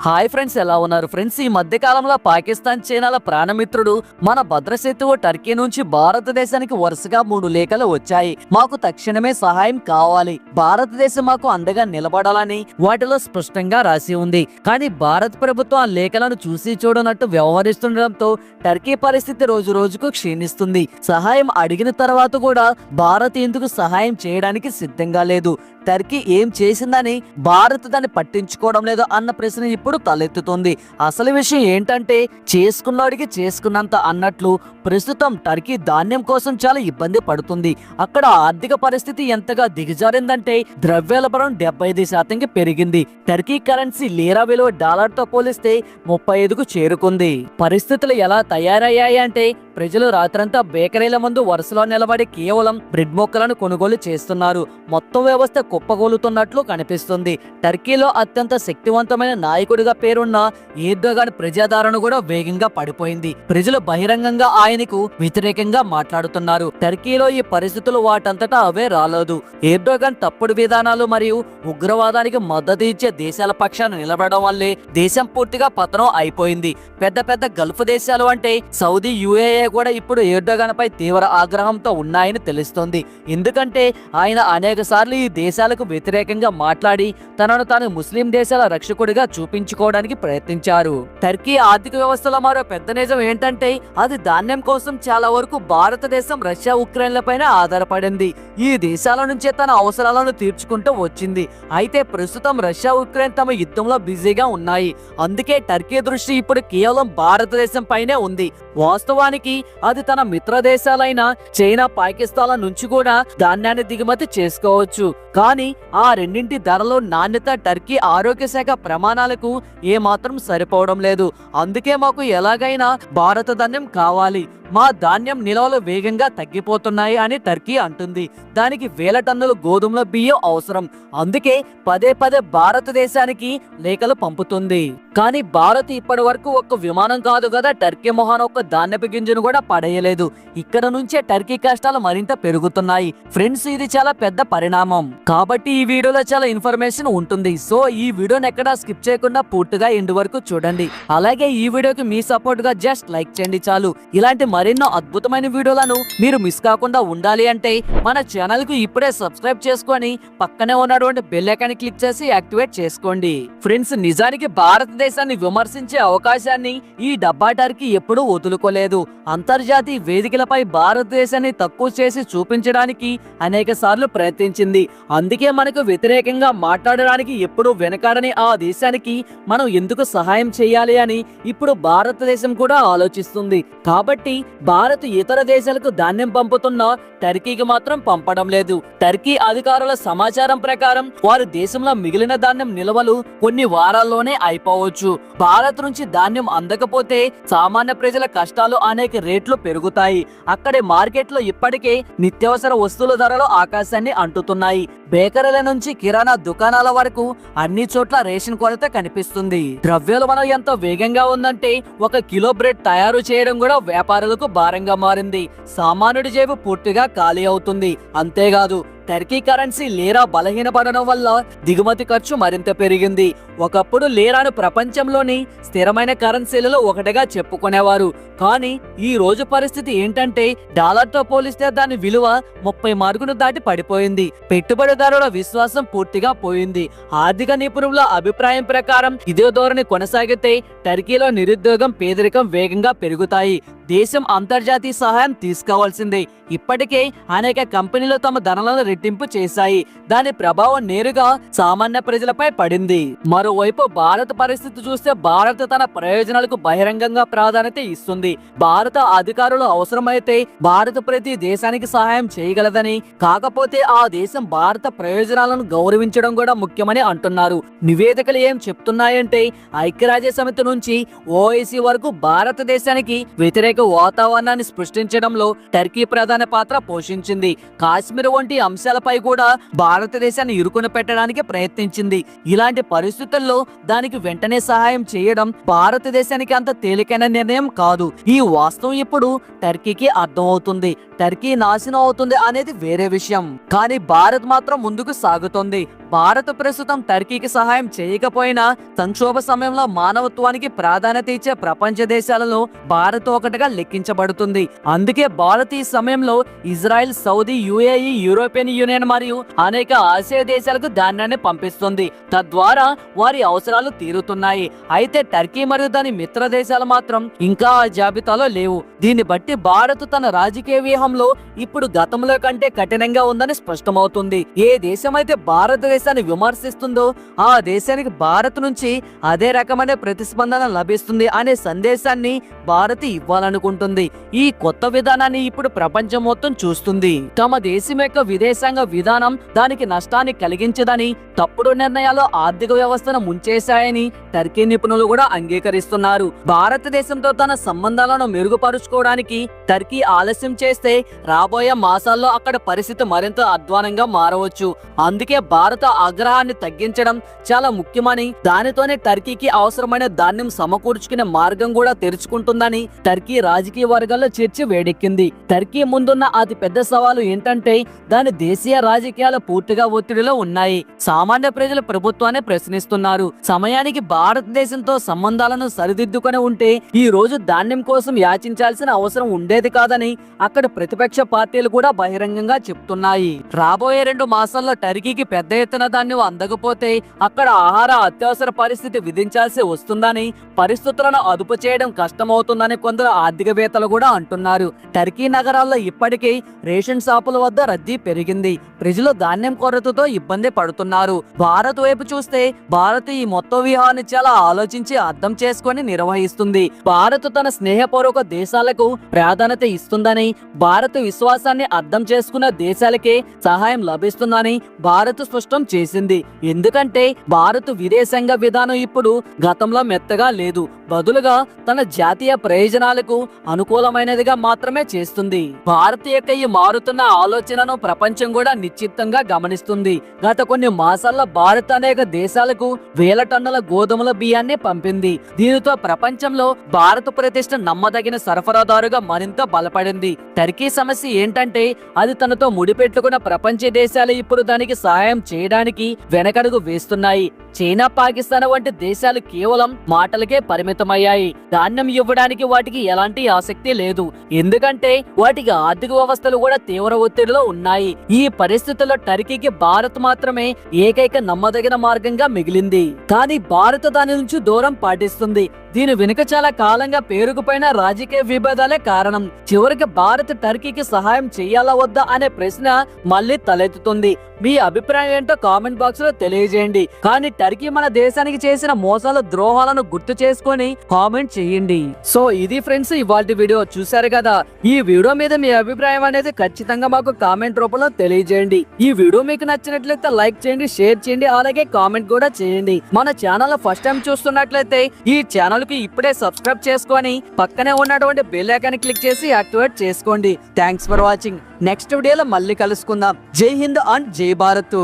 Hi friends ఎలా ఉన్నారు? Friends ఈ మధ్యకాలంలో పాకిస్తాన్ చైనాల ప్రాణమిత్రుడు మన భద్రశత్రువు టర్కీ నుంచి భారతదేశానికి వరుసగా మూడు లేఖలు వచ్చాయి. మాకు తక్షణమే సహాయం కావాలి. భారతదేశం మాకు అండగా నిలబడాలని వాటిలో స్పష్టంగా రాసి ఉంది. కానీ భారత ప్రభుత్వం ఆ లేఖలను చూసి చూడనట్టు వ్యవహరిస్తుండటంతో టర్కీ పరిస్థితి రోజు రోజుకు క్షీణిస్తుంది. సహాయం అడిగిన తర్వాత కూడా భారత్ ఎందుకు సహాయం చేయడానికి సిద్ధంగా లేదు? టర్కీ ఏం చేసిందని భారత్ దాన్ని పట్టించుకోవడం లేదు అన్న ప్రశ్న ఇప్పుడు తలెత్తుతుంది? అసలు విషయం ఏంటంటే చేసుకున్నవాడికి చేసుకున్నంత అన్నట్లు ప్రస్తుతం టర్కీ ధాన్యం కోసం చాలా ఇబ్బంది పడుతుంది. అక్కడ ఆర్థిక పరిస్థితి ఎంతగా దిగజారిందంటే ద్రవ్యోల్బణం డెబ్బై ఐదు శాతంకి పెరిగింది. టర్కీ కరెన్సీ లీరా విలువ డాలర్తో పోలిస్తే ముప్పై ఐదుకు చేరుకుంది. పరిస్థితులు ఎలా తయారయ్యాయంటే ప్రజలు రాత్రంతా బేకరీల ముందు వరుసలో నిలబడి కేవలం బ్రెడ్ మొక్కలను కొనుగోలు చేస్తున్నారు. మొత్తం వ్యవస్థ కుప్పగోలుతున్నట్లు కనిపిస్తుంది. టర్కీలో అత్యంత శక్తివంతమైన నాయకుడిగా పేరున్న ఏర్దోగాన్ ప్రజాదరణ కూడా వేగంగా పడిపోయింది. ప్రజలు బహిరంగంగా ఆయనకు వ్యతిరేకంగా మాట్లాడుతున్నారు. టర్కీలో ఈ పరిస్థితులు వాటంతటా అవే రాలేదు. ఏర్దోగాన్ తప్పుడు విధానాలు మరియు ఉగ్రవాదానికి మద్దతు ఇచ్చే దేశాల పక్షాన నిలబడడం వల్లే దేశం పూర్తిగా పతనం అయిపోయింది. పెద్ద పెద్ద గల్ఫ్ దేశాలు అంటే సౌదీ యుఏఏ కూడా ఇప్పుడు ఏర్దోగాన్ పై తీవ్ర ఆగ్రహంతో ఉన్నాయని తెలుస్తోంది. ఎందుకంటే ఆయన అనేక సార్లు ఈ దేశాలకు వ్యతిరేకంగా మాట్లాడి తనను తాను ముస్లిం దేశాల రక్షకుడిగా చూపించారు చూపించుకోవడానికి ప్రయత్నించారు. టర్కీ ఆర్థిక వ్యవస్థలో మరో పెద్ద నిజం ఏంటంటే అది ధాన్యం కోసం చాలా వరకు భారతదేశం రష్యా ఉక్రెయిన్ల పైన ఆధారపడింది. ఈ దేశాల నుంచే తన అవసరాలను తీర్చుకుంటూ వచ్చింది. అయితే ప్రస్తుతం రష్యా ఉక్రెయిన్ తమ యుద్ధంలో బిజీగా ఉన్నాయి. అందుకే టర్కీ దృష్టి ఇప్పుడు కేవలం భారతదేశం పైనే ఉంది. వాస్తవానికి అది తన మిత్ర దేశాలైన చైనా పాకిస్తాన్ల నుంచి కూడా ధాన్యాన్ని దిగుమతి చేసుకోవచ్చు. కానీ ఆ రెండింటి ధరలు నాణ్యత టర్కీ ఆరోగ్య శాఖ ప్రమాణాలకు ఏమాత్రం సరిపోవడం లేదు. అందుకే మాకు ఎలాగైనా భారత ధాన్యం కావాలి. మా ధాన్యం నిల్వలు వేగంగా తగ్గిపోతున్నాయి అని టర్కీ అంటుంది. దానికి వేల టన్నుల గోధుమల బియ్యం అవసరం. అందుకే పదే పదే భారతదేశానికి లేఖలు పంపుతుంది. కానీ భారత్ ఇప్పటి వరకు ఒక్క విమానం కాదు కదా టర్కీ మొహాన్ ఒక్క ధాన్యపు గింజను కూడా పడేయలేదు. ఇక్కడ నుంచే టర్కీ కష్టాలు మరింత పెరుగుతున్నాయి. ఫ్రెండ్స్ ఇది చాలా పెద్ద పరిణామం. కాబట్టి ఈ వీడియోలో చాలా ఇన్ఫర్మేషన్ ఉంటుంది. సో ఈ వీడియోని ఎక్కడా స్కిప్ చేయకుండా పూర్తిగా ఎండు వరకు చూడండి. అలాగే ఈ వీడియోకి మీ సపోర్ట్గా జస్ట్ లైక్ చేయండి చాలు. ఇలాంటి మరెన్నో అద్భుతమైన వీడియోలను మీరు మిస్ కాకుండా ఉండాలి అంటే మన ఛానల్కు ఇప్పుడే సబ్స్క్రైబ్ చేసుకొని పక్కనే ఉన్నటువంటి బెల్ ఐకాన్ క్లిక్ చేసి యాక్టివేట్ చేసుకోండి. ఫ్రెండ్స్ నిజానికి భారతదేశాన్ని విమర్శించే అవకాశాన్ని ఈ డబ్బాటర్కి ఎప్పుడూ వదులుకోలేదు. అంతర్జాతీయ వేదికలపై భారతదేశాన్ని తక్కువ చేసి చూపించడానికి అనేక సార్లు ప్రయత్నించింది. అందుకే మనకు వ్యతిరేకంగా మాట్లాడడానికి ఎప్పుడూ వెనకాడని ఆ దేశానికి మనం ఎందుకు సహాయం చేయాలి అని ఇప్పుడు భారతదేశం కూడా ఆలోచిస్తుంది. కాబట్టి భారత్ ఇతర దేశాలకు ధాన్యం పంపుతున్న టర్కీకి మాత్రం పంపడం లేదు. టర్కీ అధికారుల సమాచారం ప్రకారం వారి దేశంలో మిగిలిన ధాన్యం నిల్వలు కొన్ని వారాల్లోనే అయిపోవచ్చు. భారత్ నుంచి ధాన్యం అందకపోతే సామాన్య ప్రజల కష్టాలు అనేక రేట్లు పెరుగుతాయి. అక్కడి మార్కెట్లో ఇప్పటికే నిత్యావసర వస్తువుల ధరలు ఆకాశాన్ని అంటుతున్నాయి. బేకరీల నుంచి కిరాణా దుకాణాల వరకు అన్ని చోట్ల రేషన్ కొరత కనిపిస్తుంది. ద్రవ్యోల్బణం ఎంత వేగంగా ఉందంటే ఒక కిలో బ్రెడ్ తయారు చేయడం కూడా వ్యాపారులకు భారంగా మారింది. సామాన్యుడి జేబు పూర్తిగా ఖాళీ అవుతుంది. అంతేకాదు టర్కీ కరెన్సీ లీరా బలహీనపడడం వల్ల దిగుమతి ఖర్చు మరింత పెరిగింది. ఒకప్పుడు లీరాను ప్రపంచంలోని స్థిరమైన కరెన్సీలలో ఒకటిగా చెప్పుకునేవారు. కానీ ఈ రోజు పరిస్థితి ఏంటంటే డాలర్తో పోలిస్తే దాని విలువ ముప్పై మార్కును దాటి పడిపోయింది. పెట్టుబడిదారుల విశ్వాసం పూర్తిగా పోయింది. ఆర్థిక నిపుణుల అభిప్రాయం ప్రకారం ఇదే ధోరణి కొనసాగితే టర్కీలో నిరుద్యోగం పేదరికం వేగంగా పెరుగుతాయి. దేశం అంతర్జాతీయ సహాయం తీసుకోవాల్సిందే. ఇప్పటికే అనేక కంపెనీలు తమ ధనలను రెట్టింపు చేశాయి. దాని ప్రభావం నేరుగా సామాన్య ప్రజలపై పడింది. మరోవైపు భారత పరిస్థితి చూస్తే భారత్ తన ప్రయోజనాలకు బహిరంగంగా ప్రాధాన్యత ఇస్తుంది. భారత అధికారులు అవసరమైతే భారత ప్రతి దేశానికి సహాయం చేయగలదని కాకపోతే ఆ దేశం భారత ప్రయోజనాలను గౌరవించడం కూడా ముఖ్యమని అంటున్నారు. నివేదికలు ఏం చెప్తున్నాయంటే ఐక్యరాజ్య సమితి నుంచి ఓఐసీ వరకు భారతదేశానికి వ్యతిరేక వాతావరణాన్ని సృష్టించడంలో టర్కీ ప్రధాన పాత్ర పోషించింది. కాశ్మీర్ వంటి అంశాలపై కూడా భారతదేశాన్ని ఇరుకున పెట్టడానికి ప్రయత్నించింది. ఇలాంటి పరిస్థితుల్లో దానికి వెంటనే సహాయం చేయడం భారతదేశానికి అంత తేలికైన నిర్ణయం కాదు. ఈ వాస్తవం ఇప్పుడు టర్కీకి అర్థమవుతుంది. టర్కీ నాశనం అవుతుంది అనేది వేరే విషయం. కానీ భారత్ మాత్రం ముందుకు సాగుతోంది. భారత్ ప్రస్తుతం టర్కీకి సహాయం చేయకపోయినా సంక్షోభ సమయంలో మానవత్వానికి ప్రాధాన్యత ఇచ్చే ప్రపంచ దేశాలలో భారత్ ఒకటిగా లెక్కించబడుతుంది. అందుకే భారత్ ఈ సమయంలో Israel Saudi UAE European Union మరియు అనేక ఆసియా దేశాలకు ధాన్యాన్ని పంపిస్తుంది. తద్వారా వారి అవసరాలు తీరుతున్నాయి. అయితే టర్కీ మరియు దాని మిత్ర దేశాలు మాత్రం ఇంకా ఆ జాబితాలో లేవు. దీన్ని బట్టి భారత్ తన రాజకీయ వ్యూహం వ్యూహంలో ఇప్పుడు గతంలో కంటే కఠినంగా ఉందని స్పష్టమవుతుంది. ఏ దేశమైతే భారతదేశాన్ని విమర్శిస్తుందో ఆ దేశానికి భారత్ నుంచి అదే రకమైన ప్రతిస్పందన లభిస్తుంది అనే సందేశాన్ని భారత్ ఇవ్వాలనుకుంటుంది. ఈ కొత్త విధానాన్ని ఇప్పుడు ప్రపంచం మొత్తం చూస్తుంది. తమ దేశం యొక్క విదేశాంగ విధానం దానికి నష్టాన్ని కలిగించదని తప్పుడు నిర్ణయాలు ఆర్థిక వ్యవస్థను ముంచేశాయని టర్కీ నిపుణులు కూడా అంగీకరిస్తున్నారు. భారతదేశంతో తన సంబంధాలను మెరుగుపరుచుకోవడానికి టర్కీ ఆలస్యం చేస్తే రాబోయే మాసాల్లో అక్కడ పరిస్థితి మరింత అధ్వానంగా మారవచ్చు. అందుకే భారత ఆగ్రహాన్ని తగ్గించడం చాలా ముఖ్యమని దానితోనే టర్కీకి అవసరమైన ధాన్యం సమకూర్చుకునే మార్గం కూడా తెరుచుకుంటుందని టర్కీ రాజకీయ వర్గాల్లో చర్చ వేడెక్కింది. టర్కీ ముందున్న అతి పెద్ద సవాలు ఏంటంటే దాని దేశీయ రాజకీయాలు పూర్తిగా ఒత్తిడిలో ఉన్నాయి. సామాన్య ప్రజలు ప్రభుత్వాన్ని ప్రశ్నిస్తున్నారు. సమయానికి భారతదేశంతో సంబంధాలను సరిదిద్దుకొని ఉంటే ఈ రోజు ధాన్యం కోసం యాచించాల్సిన అవసరం ఉండేది కాదని అక్కడ ప్రతిపక్ష పార్టీలు కూడా బహిరంగంగా చెప్తున్నాయి. రాబోయే రెండు మాసాల్లో టర్కీకి పెద్ద ఎత్తున ధాన్యం అందకపోతే అక్కడ ఆహార అత్యవసర పరిస్థితి విధించాల్సి వస్తుందని పరిస్థితులను అదుపు చేయడం కష్టమవుతుందని కొందరు ఆర్థికవేత్తలు కూడా అంటున్నారు. టర్కీ నగరాల్లో ఇప్పటికీ రేషన్ షాపుల వద్ద రద్దీ పెరిగింది. ప్రజలు ధాన్యం కొరతతో ఇబ్బంది పడుతున్నారు. భారత్ వైపు చూస్తే భారత్ ఈ మొత్తం వ్యూహాన్ని చాలా ఆలోచించి అర్థం చేసుకొని నిర్వహిస్తుంది. భారత్ తన స్నేహపూర్వక దేశాలకు ప్రాధాన్యత ఇస్తుందని భారత్ విశ్వాసాన్ని అర్థం చేసుకున్న దేశాలకే సహాయం లభిస్తుందని భారత్ స్పష్టం చేసింది. ఎందుకంటే భారత్ విదేశాంగ విధానం ఇప్పుడు గతంలో మెత్తగా లేదు. బదులుగా తన జాతీయ ప్రయోజనాలకు అనుకూలమైనదిగా మాత్రమే చేస్తుంది. భారత్ యొక్క ఈ మారుతున్న ఆలోచనను ప్రపంచం కూడా నిశ్చితంగా గమనిస్తుంది. గత కొన్ని మాసాల్లో భారత్ అనేక దేశాలకు వేల టన్నుల గోధుమల బియ్యాన్ని పంపింది. దీనితో ప్రపంచంలో భారత ప్రతిష్ట నమ్మదగిన సరఫరాదారుగా మరింత బలపడింది. టర్కీ సమస్య ఏంటంటే అది తనతో ముడిపెట్టుకున్న ప్రపంచ దేశాలు ఇప్పుడు దానికి సహాయం చేయడానికి వెనకడుగు వేస్తున్నాయి. చైనా పాకిస్తాన్ వంటి దేశాలు కేవలం మాటలకే పరిమితమయ్యాయి. ధాన్యం ఇవ్వడానికి వాటికి ఎలాంటి ఆసక్తి లేదు. ఎందుకంటే వాటికి ఆర్థిక వ్యవస్థలు కూడా తీవ్ర ఒత్తిడిలో ఉన్నాయి. ఈ పరిస్థితుల్లో టర్కీకి భారత్ మాత్రమే ఏకైక నమ్మదగిన మార్గంగా మిగిలింది. కానీ భారత్ దాని నుంచి దూరం పాటిస్తుంది. దీని వెనుక చాలా కాలంగా పేరుకుపోయిన రాజకీయ విభేదాలే కారణం. చివరికి భారత్ టర్కీకి సహాయం చేయాలా వద్దా అనే ప్రశ్న మళ్ళీ తలెత్తుతుంది. మీ అభిప్రాయం ఏంటో కామెంట్ బాక్స్లో తెలియజేయండి. కానీ టర్కీ మన దేశానికి చేసిన మోసాల ద్రోహాలను గుర్తు చేసుకొని కామెంట్ చేయండి. సో ఇది ఫ్రెండ్స్ ఇవాళ వీడియో. చూశారు కదా? ఈ వీడియో మీద మీ అభిప్రాయం అనేది ఖచ్చితంగా మాకు కామెంట్ రూపంలో తెలియజేయండి. ఈ వీడియో మీకు నచ్చినట్లయితే లైక్ చేయండి షేర్ చేయండి అలాగే కామెంట్ కూడా చేయండి. మన ఛానల్ ఫస్ట్ టైం చూస్తున్నట్లయితే ఈ ఛానల్కి ఇప్పుడే సబ్స్క్రైబ్ చేసుకొని పక్కనే ఉన్నటువంటి బెల్ ఐకాన్ క్లిక్ చేసి యాక్టివేట్ చేసుకోండి. థ్యాంక్స్ ఫర్ వాచింగ్ నెక్స్ట్ వీడియోలో మళ్ళీ కలుసుకుందాం. జై హింద్ అండ్ జై భారత్.